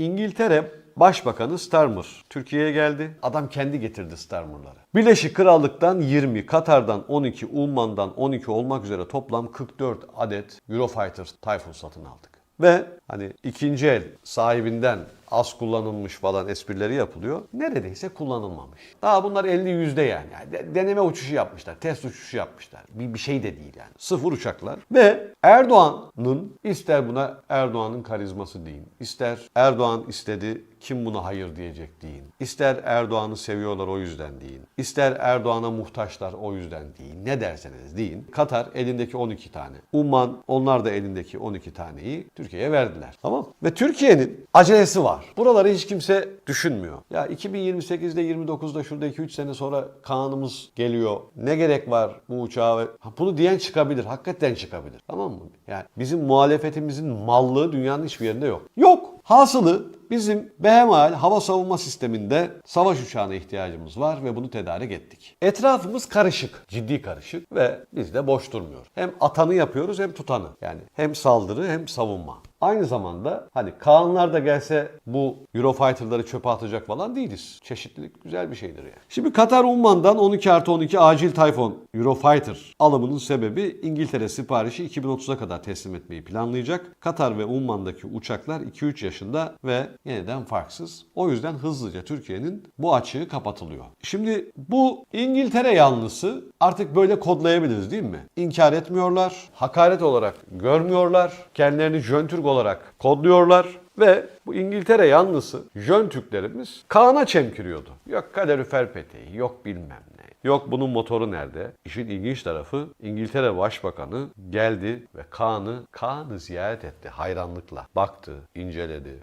İngiltere Başbakanı Starmer Türkiye'ye geldi. Adam kendi getirdi Starmer'ları. Birleşik Krallık'tan 20, Katar'dan 12, Umman'dan 12 olmak üzere toplam 44 adet Eurofighter Typhoon satın aldık. Ve hani ikinci el sahibinden az kullanılmış falan esprileri yapılıyor. Neredeyse kullanılmamış. Daha bunlar 50 yüzde yani. yani de- deneme uçuşu yapmışlar. Test uçuşu yapmışlar. Bir, bir şey de değil yani. Sıfır uçaklar. Ve Erdoğan'ın ister buna Erdoğan'ın karizması deyin. ister Erdoğan istedi kim buna hayır diyecek deyin. İster Erdoğan'ı seviyorlar o yüzden deyin. İster Erdoğan'a muhtaçlar o yüzden deyin. Ne derseniz deyin. Katar elindeki 12 tane. Umman onlar da elindeki 12 taneyi Türkiye'ye verdiler. Tamam Ve Türkiye'nin acelesi var. Buraları hiç kimse düşünmüyor. Ya 2028'de 29'da şurada 2-3 sene sonra kanımız geliyor. Ne gerek var bu uçağa? Ha, Bunu diyen çıkabilir. Hakikaten çıkabilir. Tamam mı? Yani bizim muhalefetimizin mallığı dünyanın hiçbir yerinde yok. Yok. Hasılı bizim behemal hava savunma sisteminde savaş uçağına ihtiyacımız var ve bunu tedarik ettik. Etrafımız karışık, ciddi karışık ve biz de boş durmuyor. Hem atanı yapıyoruz hem tutanı. Yani hem saldırı hem savunma. Aynı zamanda hani Kaanlar da gelse bu Eurofighter'ları çöpe atacak falan değiliz. Çeşitlilik güzel bir şeydir yani. Şimdi Katar Umman'dan 12 artı 12 acil Typhoon Eurofighter alımının sebebi İngiltere siparişi 2030'a kadar teslim etmeyi planlayacak. Katar ve Umman'daki uçaklar 2-3 yaşında ve yeniden farksız. O yüzden hızlıca Türkiye'nin bu açığı kapatılıyor. Şimdi bu İngiltere yanlısı artık böyle kodlayabiliriz değil mi? İnkar etmiyorlar, hakaret olarak görmüyorlar, kendilerini Jön Türk olarak kodluyorlar ve bu İngiltere yanlısı Jön Türklerimiz Kaan'a çemkiriyordu. Yok kalorifer peteği, yok bilmem ne. Yok bunun motoru nerede? İşin ilginç tarafı İngiltere Başbakanı geldi ve Kaan'ı Kaan'ı ziyaret etti hayranlıkla. Baktı, inceledi.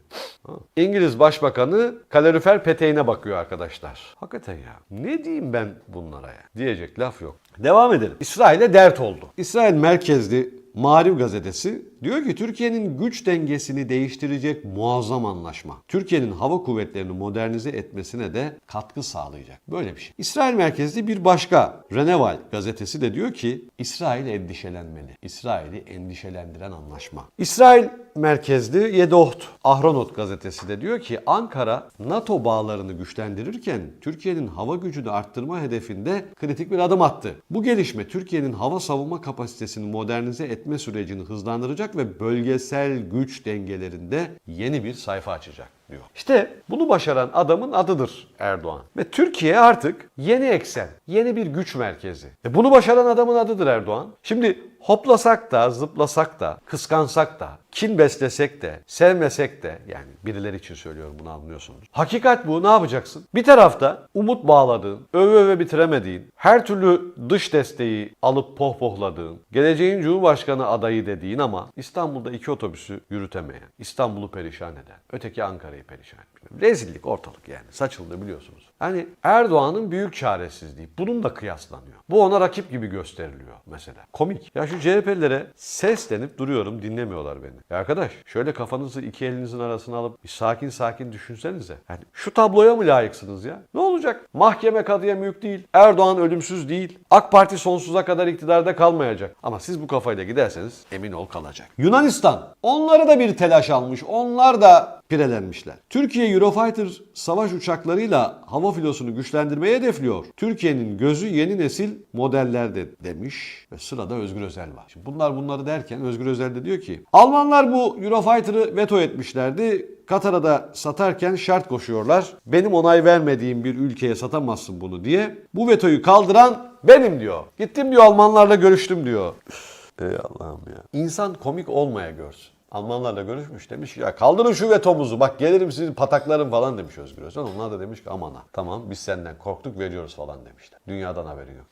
İngiliz Başbakanı kalorifer peteğine bakıyor arkadaşlar. Hakikaten ya. Ne diyeyim ben bunlara ya? Diyecek laf yok. Devam edelim. İsrail'e dert oldu. İsrail merkezli Marif gazetesi diyor ki Türkiye'nin güç dengesini değiştirecek muazzam anlaşma. Türkiye'nin hava kuvvetlerini modernize etmesine de katkı sağlayacak. Böyle bir şey. İsrail merkezli bir başka Reneval gazetesi de diyor ki İsrail endişelenmeli. İsrail'i endişelendiren anlaşma. İsrail merkezli Yedoht Ahronot gazetesi de diyor ki Ankara NATO bağlarını güçlendirirken Türkiye'nin hava gücünü arttırma hedefinde kritik bir adım attı. Bu gelişme Türkiye'nin hava savunma kapasitesini modernize etme sürecini hızlandıracak ve bölgesel güç dengelerinde yeni bir sayfa açacak diyor. İşte bunu başaran adamın adıdır Erdoğan. Ve Türkiye artık yeni eksen, yeni bir güç merkezi. E bunu başaran adamın adıdır Erdoğan. Şimdi hoplasak da, zıplasak da, kıskansak da, kin beslesek de, sevmesek de yani birileri için söylüyorum bunu anlıyorsunuz. Hakikat bu ne yapacaksın? Bir tarafta umut bağladığın, öve öve bitiremediğin, her türlü dış desteği alıp pohpohladığın, geleceğin Cumhurbaşkanı adayı dediğin ama İstanbul'da iki otobüsü yürütemeyen, İstanbul'u perişan eden, öteki Ankara'yı perişan etmeyen. Rezillik ortalık yani saçıldı biliyorsunuz. Hani Erdoğan'ın büyük çaresizliği bununla kıyaslanıyor. Bu ona rakip gibi gösteriliyor mesela. Komik. Ya şu CHP'lilere seslenip duruyorum dinlemiyorlar beni. Ya arkadaş şöyle kafanızı iki elinizin arasına alıp bir sakin sakin düşünsenize. Yani şu tabloya mı layıksınız ya? Ne olacak? Mahkeme kadıya mülk değil. Erdoğan ölümsüz değil. AK Parti sonsuza kadar iktidarda kalmayacak. Ama siz bu kafayla giderseniz emin ol kalacak. Yunanistan. Onları da bir telaş almış. Onlar da pirelenmişler. Türkiye Eurofighter savaş uçaklarıyla hava filosunu güçlendirmeyi hedefliyor. Türkiye'nin gözü yeni nesil modellerde demiş ve sırada Özgür Özel var. Şimdi bunlar bunları derken Özgür Özel de diyor ki Almanlar bu Eurofighter'ı veto etmişlerdi. Katar'a da satarken şart koşuyorlar. Benim onay vermediğim bir ülkeye satamazsın bunu diye. Bu vetoyu kaldıran benim diyor. Gittim diyor Almanlarla görüştüm diyor. Ey Allah'ım ya. İnsan komik olmaya görsün. Almanlarla görüşmüş demiş ya kaldırın şu vetomuzu bak gelirim sizin pataklarım falan demiş Özgür Özel. Onlar da demiş ki aman ha tamam biz senden korktuk veriyoruz falan demişler. Dünyadan haberi yok.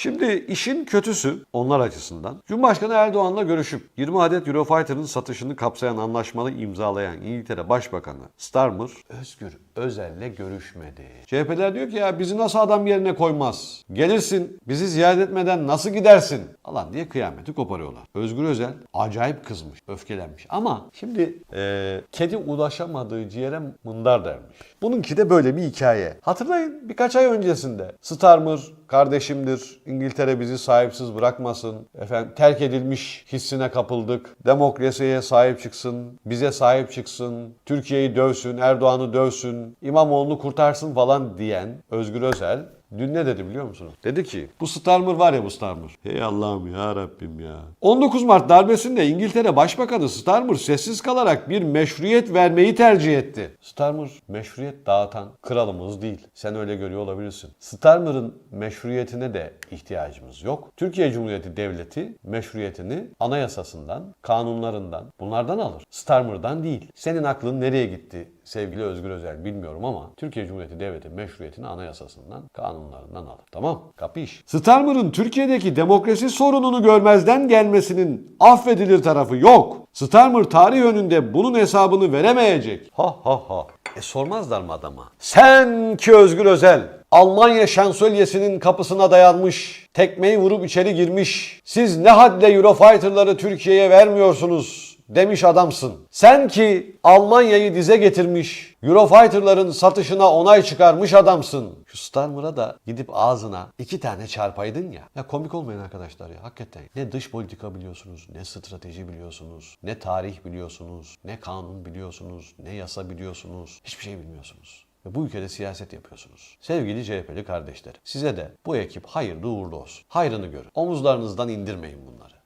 Şimdi işin kötüsü onlar açısından Cumhurbaşkanı Erdoğan'la görüşüp 20 adet Eurofighter'ın satışını kapsayan anlaşmalı imzalayan İngiltere Başbakanı Starmer Özgür Özel'le görüşmedi. CHP'ler diyor ki ya bizi nasıl adam yerine koymaz? Gelirsin bizi ziyaret etmeden nasıl gidersin? Falan diye kıyameti koparıyorlar. Özgür Özel acayip kızmış, öfkelenmiş. Ama şimdi eee, kedi ulaşamadığı ciğere mındar dermiş. Bununki de böyle bir hikaye. Hatırlayın birkaç ay öncesinde Starmer kardeşimdir. İngiltere bizi sahipsiz bırakmasın. Efendim terk edilmiş hissine kapıldık. Demokrasiye sahip çıksın, bize sahip çıksın, Türkiye'yi dövsün, Erdoğan'ı dövsün, İmamoğlu'nu kurtarsın falan diyen Özgür Özel Dün ne dedi biliyor musunuz? Dedi ki bu Starmer var ya bu Starmer. Hey Allah'ım ya Rabbim ya. 19 Mart darbesinde İngiltere Başbakanı Starmer sessiz kalarak bir meşruiyet vermeyi tercih etti. Starmer meşruiyet dağıtan kralımız değil. Sen öyle görüyor olabilirsin. Starmer'ın meşruiyetine de ihtiyacımız yok. Türkiye Cumhuriyeti Devleti meşruiyetini anayasasından, kanunlarından, bunlardan alır. Starmer'dan değil. Senin aklın nereye gitti sevgili Özgür Özel bilmiyorum ama Türkiye Cumhuriyeti Devleti meşruiyetini anayasasından, kanunlarından alır. Tamam, kapış. Starmer'ın Türkiye'deki demokrasi sorununu görmezden gelmesinin affedilir tarafı yok. Starmer tarih önünde bunun hesabını veremeyecek. Ha ha ha. E sormazlar mı adama? Sen ki Özgür Özel Almanya şansölyesinin kapısına dayanmış, tekmeyi vurup içeri girmiş. Siz ne hadle Eurofighter'ları Türkiye'ye vermiyorsunuz demiş adamsın. Sen ki Almanya'yı dize getirmiş, Eurofighter'ların satışına onay çıkarmış adamsın. Şu Starmer'a da gidip ağzına iki tane çarpaydın ya. Ya komik olmayın arkadaşlar ya hakikaten. Ne dış politika biliyorsunuz, ne strateji biliyorsunuz, ne tarih biliyorsunuz, ne kanun biliyorsunuz, ne yasa biliyorsunuz. Hiçbir şey bilmiyorsunuz. Ve bu ülkede siyaset yapıyorsunuz. Sevgili CHP'li kardeşler, size de bu ekip hayırlı uğurlu olsun. Hayrını görün. Omuzlarınızdan indirmeyin bunları.